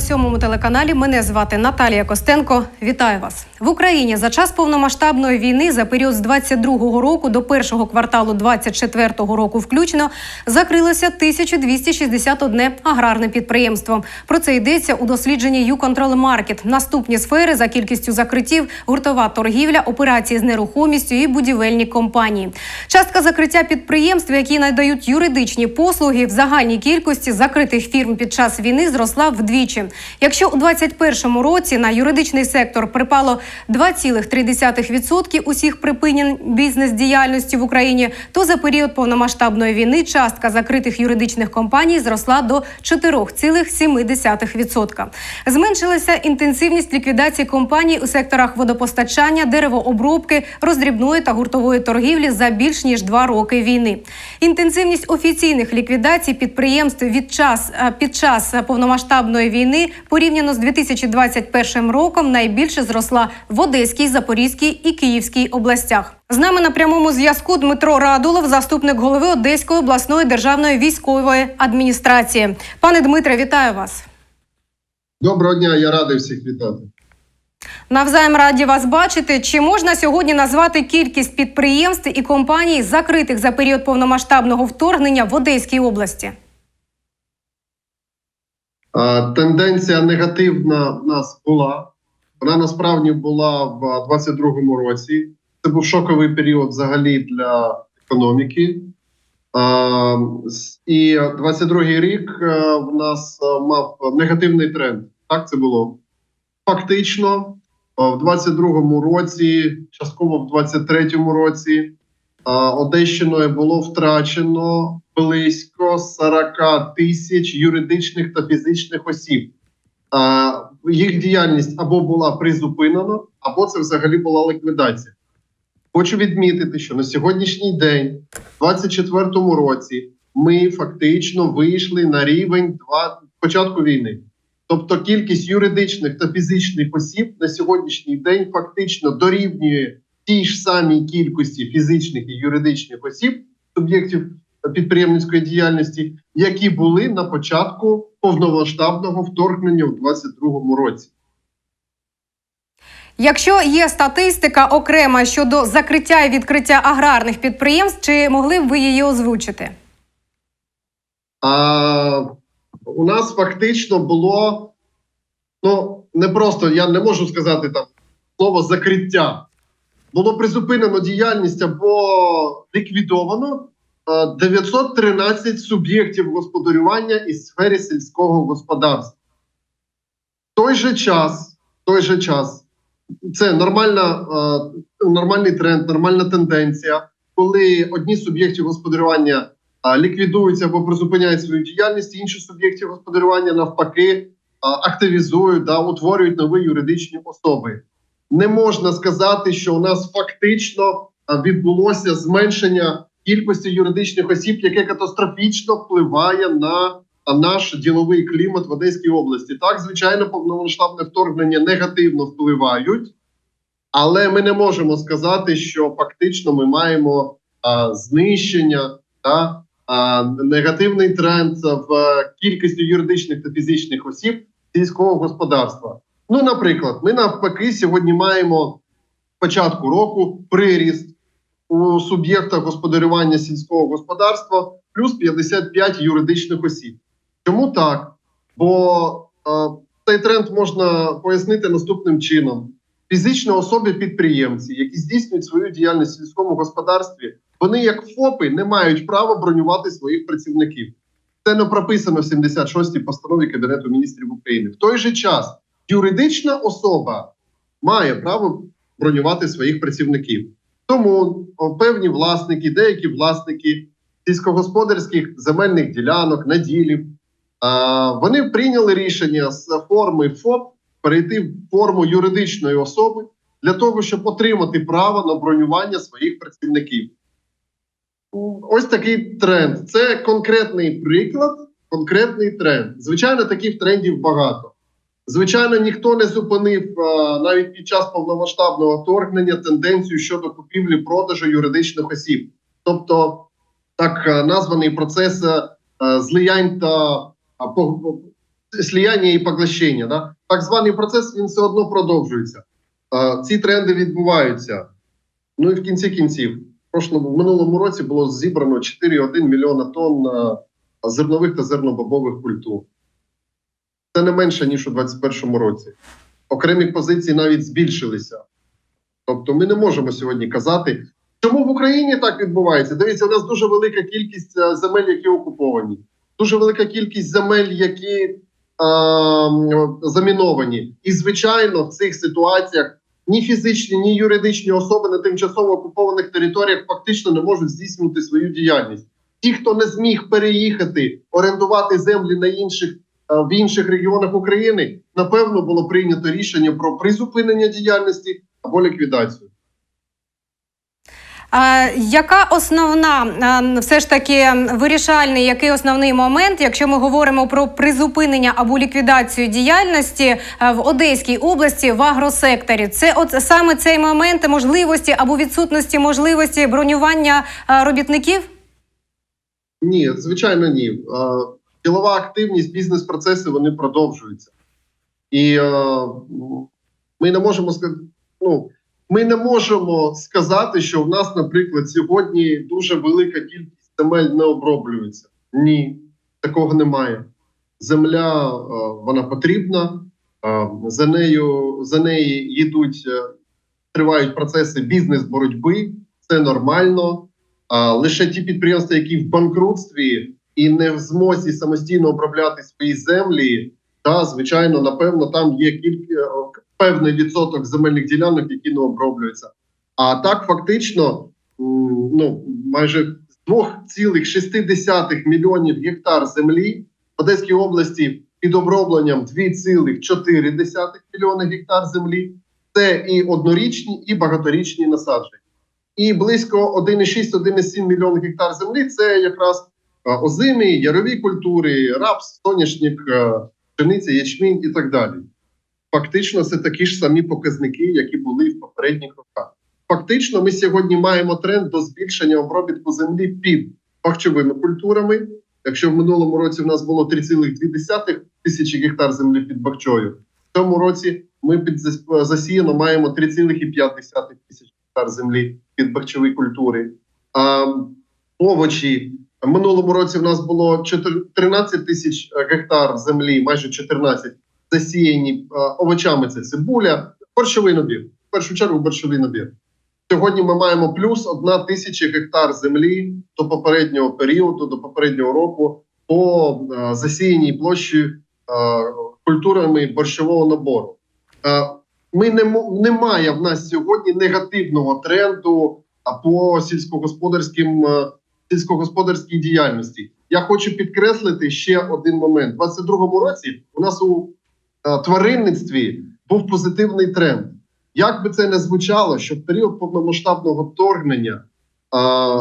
сьомому телеканалі. Мене звати Наталія Костенко. Вітаю вас в Україні. За час повномасштабної війни за період з 22-го року до першого кварталу 24-го року, включно закрилося 1261 аграрне підприємство. Про це йдеться у дослідженні «YouControl Market». Наступні сфери за кількістю закриттів: гуртова торгівля, операції з нерухомістю і будівельні компанії. Частка закриття підприємств, які надають юридичні послуги, в загальній кількості закритих фірм під час війни зросла вдвічі. Якщо у 2021 році на юридичний сектор припало 2,3% усіх припинень бізнес-діяльності в Україні, то за період повномасштабної війни частка закритих юридичних компаній зросла до 4,7%. Зменшилася інтенсивність ліквідації компаній у секторах водопостачання, деревообробки, роздрібної та гуртової торгівлі за більш ніж два роки війни. Інтенсивність офіційних ліквідацій підприємств від час е, під час повномасштабної війни порівняно з 2021 роком найбільше зросла в Одеській, Запорізькій і Київській областях. З нами на прямому зв'язку Дмитро Радулов, заступник голови Одеської обласної державної військової адміністрації. Пане Дмитре, вітаю вас. Доброго дня, я радий всіх вітати. Навзаєм раді вас бачити. Чи можна сьогодні назвати кількість підприємств і компаній, закритих за період повномасштабного вторгнення в Одеській області? Тенденція негативна в нас була. Вона насправді була в 22-му році. Це був шоковий період взагалі для економіки. І 22-й рік е, в нас е, мав негативний тренд. Так це було. Фактично, в 22-му році, частково в 23-му році, Одещиною було втрачено близько 40 тисяч юридичних та фізичних осіб. Їх діяльність або була призупинена, або це взагалі була ліквідація. Хочу відмітити, що на сьогоднішній день, в 24-му році, ми фактично вийшли на рівень два початку війни. Тобто кількість юридичних та фізичних осіб на сьогоднішній день фактично дорівнює тій ж самій кількості фізичних і юридичних осіб, суб'єктів підприємницької діяльності, які були на початку повномасштабного вторгнення у 2022 році. Якщо є статистика окрема щодо закриття і відкриття аграрних підприємств, чи могли б ви її озвучити? А у нас фактично було ну не просто я не можу сказати там слово закриття. Було призупинено діяльність або ліквідовано 913 суб'єктів господарювання із сфері сільського господарства. В той же час, той же час, це нормальна, е, нормальний тренд, нормальна тенденція, коли одні суб'єкти господарювання ліквідуються або призупиняють свою діяльність, інші суб'єкти господарювання навпаки активізують да, утворюють нові юридичні особи. Не можна сказати, що у нас фактично відбулося зменшення кількості юридичних осіб, яке катастрофічно впливає на наш діловий клімат в Одеській області. Так, звичайно, повномасштабне вторгнення негативно впливають, але ми не можемо сказати, що фактично ми маємо а, знищення та а, негативний тренд в кількості юридичних та фізичних осіб сільського господарства. Ну, наприклад, ми навпаки сьогодні маємо початку року приріст у суб'єктах господарювання сільського господарства плюс 55 юридичних осіб. Чому так? Бо е, цей тренд можна пояснити наступним чином: фізичні особи-підприємці, які здійснюють свою діяльність в сільському господарстві, вони, як ФОПи, не мають права бронювати своїх працівників. Це не прописано в 76-й постанові Кабінету міністрів України. В той же час юридична особа має право бронювати своїх працівників. Тому певні власники, деякі власники сільськогосподарських земельних ділянок, наділів, вони прийняли рішення з форми ФОП перейти в форму юридичної особи для того, щоб отримати право на бронювання своїх працівників. Ось такий тренд. Це конкретний приклад, конкретний тренд. Звичайно, таких трендів багато. Звичайно, ніхто не зупинив навіть під час повномасштабного вторгнення тенденцію щодо купівлі продажу юридичних осіб. Тобто, так названий процес а, злиянь та сліяння і поглощення. Так званий процес він все одно продовжується. Е, ці тренди відбуваються. Ну і в кінці кінців, в минулому році було зібрано 4,1 мільйона тонн е, зернових та зернобобових культур. Це не менше ніж у 2021 році. Окремі позиції навіть збільшилися. Тобто, ми не можемо сьогодні казати, чому в Україні так відбувається. Дивіться, у нас дуже велика кількість е, земель, які окуповані, дуже велика кількість земель, які е, заміновані. І, звичайно, в цих ситуаціях ні фізичні, ні юридичні особи на тимчасово окупованих територіях фактично не можуть здійснювати свою діяльність. Ті, хто не зміг переїхати, орендувати землі на інших в інших регіонах України, напевно, було прийнято рішення про призупинення діяльності або ліквідацію. А, яка основна а, все ж таки вирішальний, який основний момент, якщо ми говоримо про призупинення або ліквідацію діяльності в Одеській області в агросекторі? Це от саме цей момент можливості або відсутності можливості бронювання а, робітників? Ні, звичайно, ні. Е, Ділова активність, бізнес-процеси вони продовжуються. І е, ми не можемо сказати, ну, ми не можемо сказати, що в нас, наприклад, сьогодні дуже велика кількість земель не оброблюється. Ні, такого немає. Земля е, вона потрібна, е, за нею за неї йдуть, е, тривають процеси бізнес-боротьби, це нормально. А лише ті підприємства, які в банкрутстві і не в змозі самостійно обробляти свої землі, та звичайно, напевно, там є кілька певний відсоток земельних ділянок, які не оброблюються. А так, фактично, ну майже з 2,6 мільйонів гектар землі в Одеській області під обробленням 2,4 мільйони гектар землі. Це і однорічні, і багаторічні насадження і близько 1,6-1,7 мільйон гектар землі це якраз е, озимі, ярові культури, рапс, соняшник, е, пшениця, ячмінь і так далі. Фактично, це такі ж самі показники, які були в попередніх роках. Фактично, ми сьогодні маємо тренд до збільшення обробітку землі під пахчовими культурами. Якщо в минулому році в нас було 3,2 тисячі гектар землі під бахчою, в цьому році ми під зас- засіяно маємо 3,5 тисячі гектар землі під бахчові культури. А, овочі. Минулому році в нас було 13 тисяч е, гектар землі, майже 14, засіяні е, овочами. Це цибуля, борщовий набір. В першу чергу борщовий набір. Сьогодні ми маємо плюс одна тисяча гектар землі до попереднього періоду, до попереднього року по е, засіяній площі культурами борщового набору. Ми не немає в нас сьогодні негативного тренду по сільськогосподарським сільськогосподарській діяльності. Я хочу підкреслити ще один момент. У 22-му році у нас у е, тваринництві був позитивний тренд. Як би це не звучало, що в період повномасштабного вторгнення, е,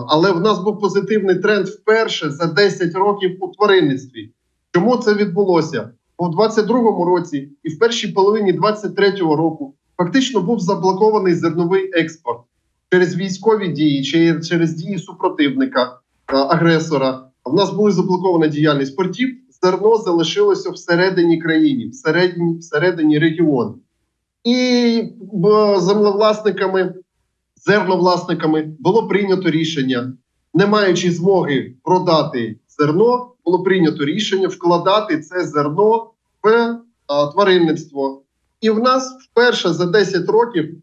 але в нас був позитивний тренд вперше за 10 років у тваринництві. Чому це відбулося? Бо в 22-му році і в першій половині 23-го року фактично був заблокований зерновий експорт через військові дії, чи через дії супротивника е, агресора. В нас була заблокована діяльність портів. Зерно залишилося всередині країни, всередині, всередині регіону. І землевласниками, зерновласниками було прийнято рішення, не маючи змоги продати зерно, було прийнято рішення вкладати це зерно в а, тваринництво. І в нас вперше за 10 років е,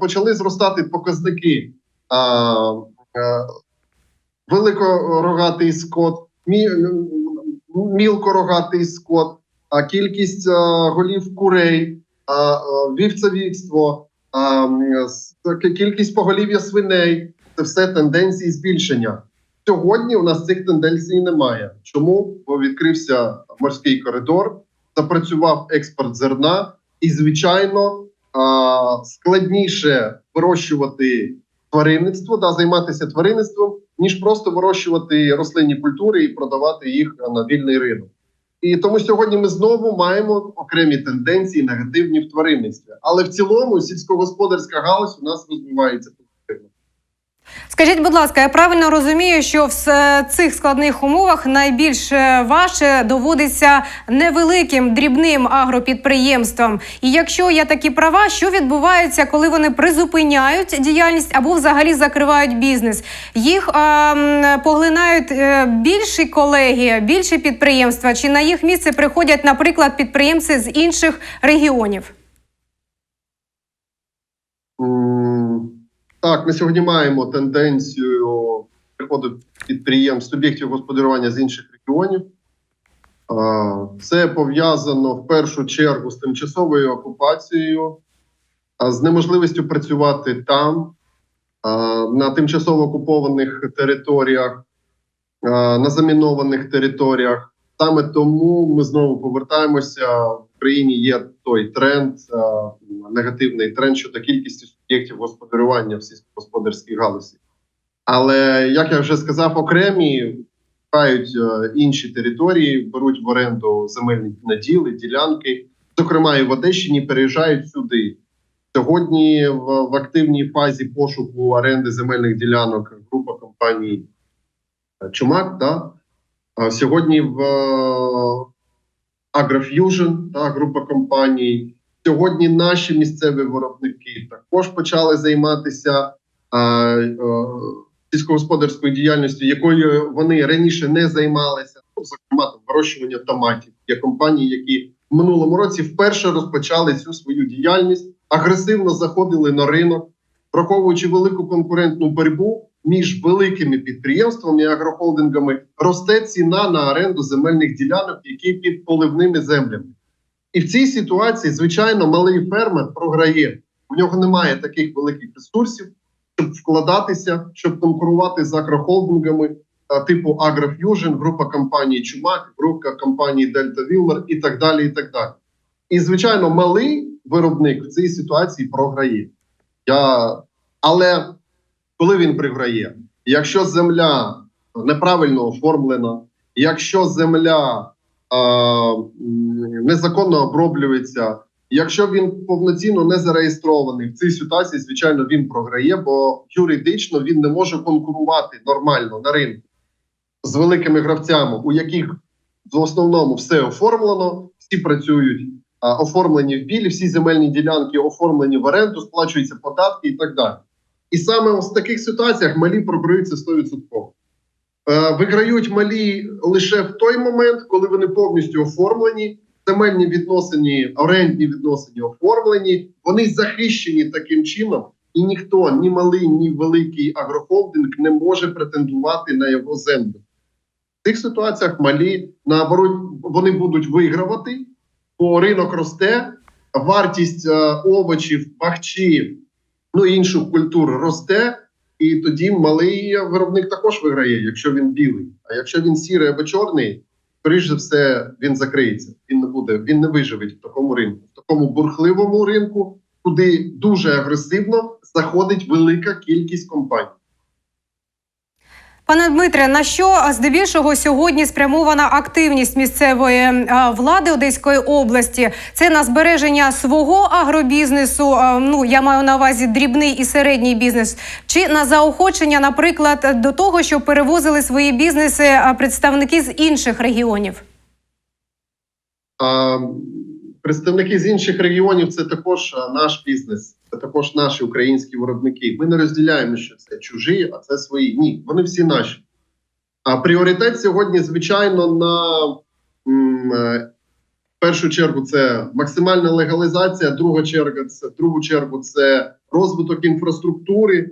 почали зростати показники. Е, великорогатий скот, мі, мілкорогатий скот, а кількість а, голів курей, м, кількість поголів'я свиней це все тенденції збільшення. Сьогодні у нас цих тенденцій немає. Чому? Бо відкрився морський коридор, запрацював експорт зерна, і звичайно складніше вирощувати тваринництво, да, займатися тваринництвом, ніж просто вирощувати рослинні культури і продавати їх на вільний ринок. І тому сьогодні ми знову маємо окремі тенденції негативні в тваринництві. Але в цілому сільськогосподарська галузь у нас розвивається позитивно. Скажіть, будь ласка, я правильно розумію, що в цих складних умовах найбільш е, важче доводиться невеликим дрібним агропідприємствам. І якщо я такі права, що відбувається, коли вони призупиняють діяльність або взагалі закривають бізнес? Їх а, поглинають е, більші колеги, більші підприємства, чи на їх місце приходять, наприклад, підприємці з інших регіонів? Так, ми сьогодні маємо тенденцію приходу підприємств, суб'єктів господарювання з інших регіонів. Це пов'язано в першу чергу з тимчасовою окупацією, з неможливістю працювати там, на тимчасово окупованих територіях, на замінованих територіях. Саме тому ми знову повертаємося. В Україні є той тренд, негативний тренд щодо кількості суб'єктів господарювання в сільськогосподарській галузі. Але як я вже сказав, окремі шукають е, інші території, беруть в оренду земельні наділи, ділянки, зокрема і в Одещині, переїжджають сюди. Сьогодні в, в активній фазі пошуку оренди земельних ділянок група компаній е, Чумак. Да? Сьогодні в е, Agrofusion, та група компаній. Сьогодні наші місцеві виробники також почали займатися сільськогосподарською діяльністю, якою вони раніше не займалися. Ну, зокрема, там вирощування томатів. Є компанії, які в минулому році вперше розпочали цю свою діяльність, агресивно заходили на ринок, враховуючи велику конкурентну боротьбу між великими підприємствами і агрохолдингами, росте ціна на оренду земельних ділянок, які під поливними землями. І в цій ситуації, звичайно, малий фермер програє. У нього немає таких великих ресурсів, щоб вкладатися, щоб конкурувати з агрохолдингами типу AgroFusion, група компаній Чумак, група компаній Delta Wilmer і так далі. І так далі. І звичайно, малий виробник в цій ситуації програє. Я... Але коли він програє, якщо земля неправильно оформлена, якщо земля незаконно оброблюється, якщо він повноцінно не зареєстрований в цій ситуації, звичайно, він програє, бо юридично він не може конкурувати нормально на ринку з великими гравцями, у яких в основному все оформлено, всі працюють а, оформлені в білі, всі земельні ділянки оформлені в оренду, сплачуються податки і так далі. І саме в таких ситуаціях малі програються 100%. Е, Виграють малі лише в той момент, коли вони повністю оформлені, земельні відносини, орендні відносини оформлені, вони захищені таким чином, і ніхто, ні малий, ні великий агрохолдинг не може претендувати на його землю. В цих ситуаціях малі наоборот вони будуть вигравати, бо ринок росте, вартість е, овочів, бахчі, ну інших культур росте. І тоді малий виробник також виграє, якщо він білий. А якщо він сірий або чорний, скоріш за все, він закриється. Він не буде, він не виживе в такому ринку, в такому бурхливому ринку, куди дуже агресивно заходить велика кількість компаній. Пане Дмитре, на що здебільшого сьогодні спрямована активність місцевої влади Одеської області? Це на збереження свого агробізнесу. Ну я маю на увазі дрібний і середній бізнес, чи на заохочення, наприклад, до того, щоб перевозили свої бізнеси представники з інших регіонів? Представники з інших регіонів це також наш бізнес, це також наші українські виробники. Ми не розділяємо, що це чужі, а це свої. Ні, вони всі наші. А пріоритет сьогодні, звичайно, на м, е, першу чергу це максимальна легалізація. Друга черга це другу чергу це розвиток інфраструктури.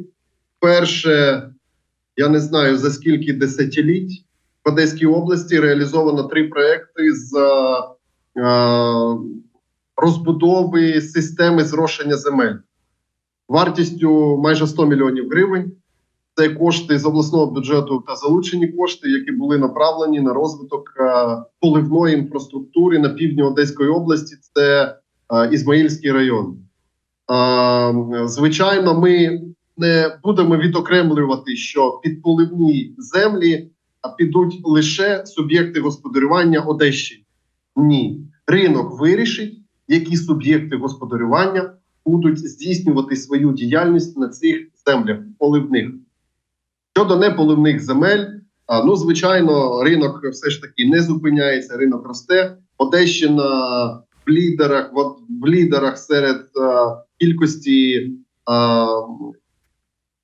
Перше, я не знаю за скільки десятиліть в Одеській області реалізовано три проекти з розбудови системи зрошення земель вартістю майже 100 мільйонів гривень. Це кошти з обласного бюджету та залучені кошти, які були направлені на розвиток е, поливної інфраструктури на півдні Одеської області. Це е, Ізмаїльський район. Е, звичайно, ми не будемо відокремлювати, що під поливні землі підуть лише суб'єкти господарювання Одещини. Ні, ринок вирішить, які суб'єкти господарювання будуть здійснювати свою діяльність на цих землях поливних. Щодо неполивних земель, ну звичайно, ринок все ж таки не зупиняється, ринок росте. Одещина в лідерах, в, лідерах серед кількості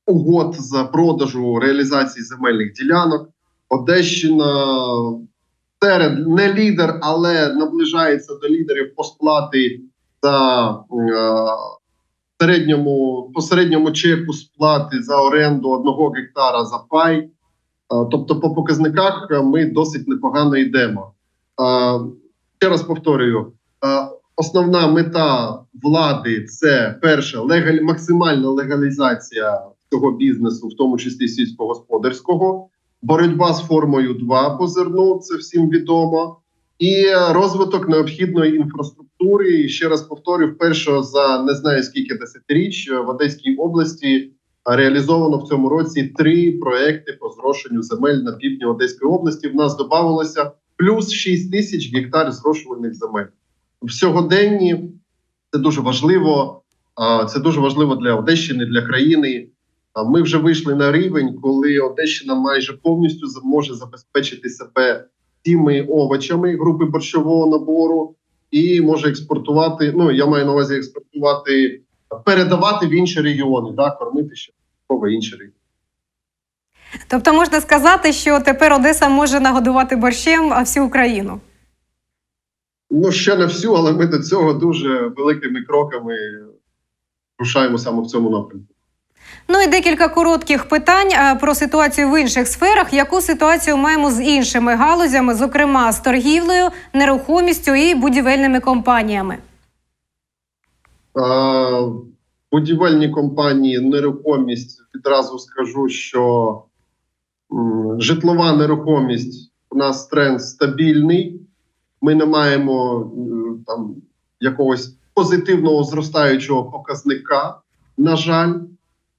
угод з продажу реалізації земельних ділянок. Одещина серед не лідер, але наближається до лідерів по сплати за е, середньому по середньому чеку сплати за оренду одного гектара за пай. Е, Тобто, по показниках ми досить непогано йдемо. Е, Ще раз повторюю: основна мета влади це перше легаль, максимальна легалізація цього бізнесу, в тому числі сільськогосподарського, боротьба з формою 2 по зерну, це всім відомо, і розвиток необхідної інфраструктури. І ще раз повторю, вперше за не знаю скільки десятиріч е, в Одеській області реалізовано в цьому році три проекти по зрошенню земель на півдні Одеської області. В нас додавалося плюс 6 тисяч гектар зрошувальних земель. В сьогоденні це дуже важливо. Це дуже важливо для Одещини, для країни. А Ми вже вийшли на рівень, коли Одещина майже повністю може забезпечити себе тими овочами групи борщового набору і може експортувати. Ну я маю на увазі експортувати, передавати в інші регіони, да, кормити ще в інші регіони. Тобто можна сказати, що тепер Одеса може нагодувати борщем всю Україну. Ну ще не всю, але ми до цього дуже великими кроками рушаємо саме в цьому напрямку. Ну і декілька коротких питань про ситуацію в інших сферах. Яку ситуацію маємо з іншими галузями, зокрема з торгівлею, нерухомістю і будівельними компаніями? А, будівельні компанії, нерухомість відразу скажу, що м, житлова нерухомість у нас тренд стабільний. Ми не маємо там якогось позитивного зростаючого показника. На жаль,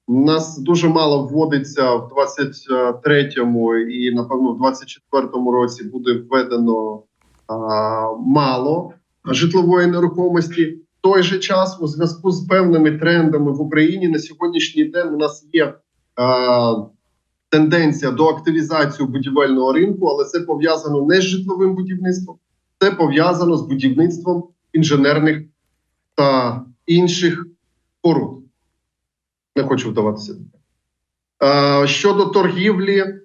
нас дуже мало вводиться в 23-му і напевно в 24-му році буде введено а, мало житлової нерухомості. В той же час, у зв'язку з певними трендами в Україні на сьогоднішній день у нас є е, тенденція до активізації будівельного ринку, але це пов'язано не з житловим будівництвом, це пов'язано з будівництвом інженерних та інших споруд. Не хочу вдаватися. Е, щодо торгівлі, е,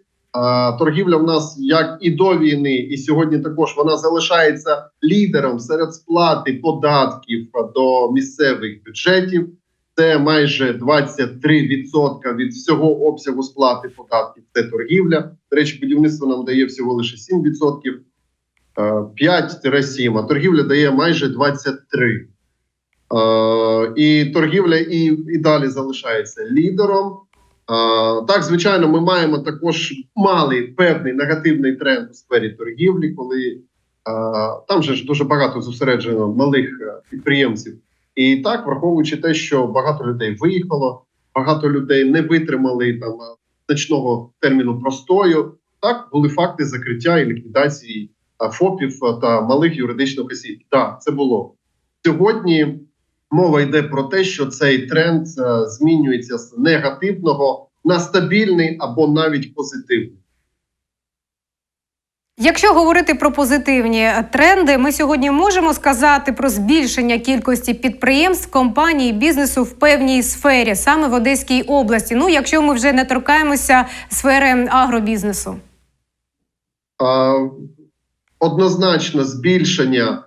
торгівля в нас як і до війни, і сьогодні також вона залишається лідером серед сплати податків до місцевих бюджетів. Це майже 23% від всього обсягу сплати податків. Це торгівля. До речі, будівництво нам дає всього лише 7%, е, 5-7%, а торгівля дає майже 23%. Е, і торгівля і, і далі залишається лідером. Е, так, звичайно, ми маємо також малий певний негативний тренд у сфері торгівлі, коли е, там же ж дуже багато зосереджено малих підприємців. І так, враховуючи те, що багато людей виїхало, багато людей не витримали там значного терміну простою. Так, були факти закриття і ліквідації ФОПів та малих юридичних осіб. Так, це було сьогодні. Мова йде про те, що цей тренд е, змінюється з негативного на стабільний або навіть позитивний. Якщо говорити про позитивні тренди, ми сьогодні можемо сказати про збільшення кількості підприємств, компаній, бізнесу в певній сфері, саме в Одеській області. Ну, якщо ми вже не торкаємося сфери агробізнесу. Однозначно збільшення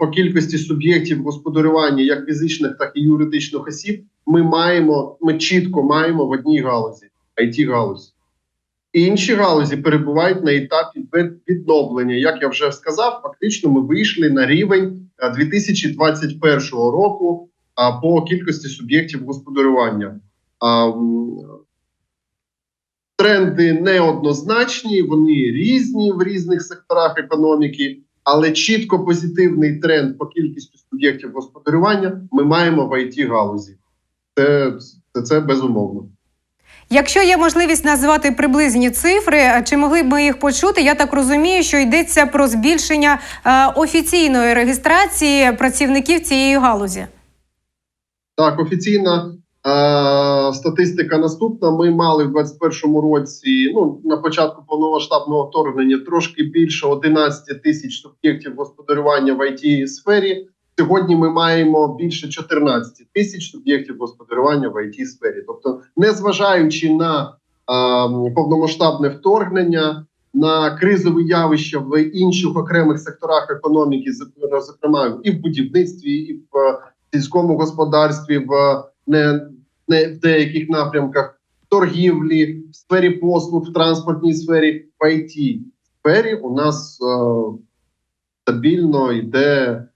по кількості суб'єктів господарювання, як фізичних, так і юридичних осіб, ми маємо, ми чітко маємо в одній галузі it галузі. Інші галузі перебувають на етапі відновлення. Як я вже сказав, фактично ми вийшли на рівень 2021 року а, по кількості суб'єктів господарювання. Тренди неоднозначні, вони різні в різних секторах економіки, але чітко позитивний тренд по кількості суб'єктів господарювання ми маємо в it галузі. Це, це, це безумовно. Якщо є можливість назвати приблизні цифри, чи могли б ми їх почути? Я так розумію, що йдеться про збільшення е, офіційної реєстрації працівників цієї галузі. Так, офіційна статистика наступна. Ми мали в 2021 році, ну на початку повномасштабного вторгнення, трошки більше 11 тисяч суб'єктів господарювання в it сфері. Сьогодні ми маємо більше 14 тисяч суб'єктів господарювання в it сфері. Тобто, незважаючи на е, повномасштабне вторгнення, на кризові явища в інших окремих секторах економіки, зок- зокрема і в будівництві, і в сільському господарстві, в не в деяких напрямках торгівлі, в сфері послуг, в транспортній сфері, в IT сфері у нас е, стабільно йде е,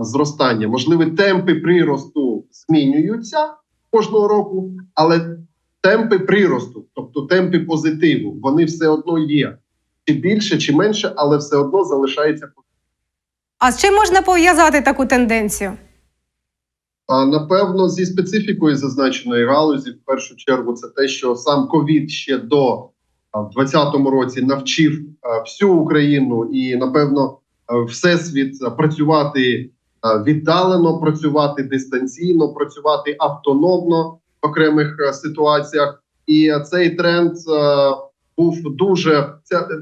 зростання. Можливо, темпи приросту змінюються кожного року, але темпи приросту, тобто темпи позитиву, вони все одно є. Чи більше, чи менше, але все одно залишається А з чим можна пов'язати таку тенденцію? А напевно, зі специфікою зазначеної галузі, в першу чергу, це те, що сам ковід ще до в 2020 році навчив всю Україну і напевно всесвіт працювати віддалено, працювати дистанційно, працювати автономно в окремих ситуаціях. І цей тренд був дуже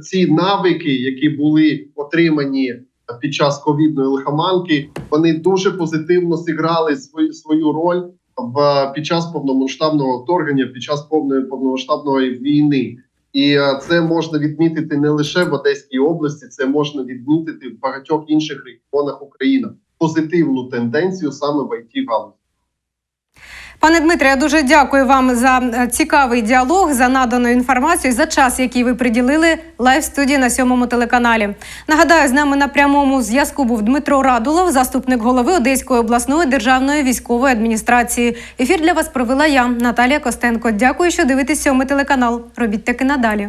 ці навики, які були отримані під час ковідної лихоманки, вони дуже позитивно зіграли свою свою роль в під час повномасштабного вторгнення, під час повної повномасштабної війни. І е, це можна відмітити не лише в Одеській області, це можна відмітити в багатьох інших регіонах України. Позитивну тенденцію саме в it галузі. Пане Дмитре, я дуже дякую вам за е, цікавий діалог, за надану інформацію, за час, який ви приділили лайв студії на сьомому телеканалі. Нагадаю, з нами на прямому зв'язку був Дмитро Радулов, заступник голови Одеської обласної державної військової адміністрації. Ефір для вас провела я, Наталія Костенко. Дякую, що дивитесь сьомий телеканал. Робіть таки надалі.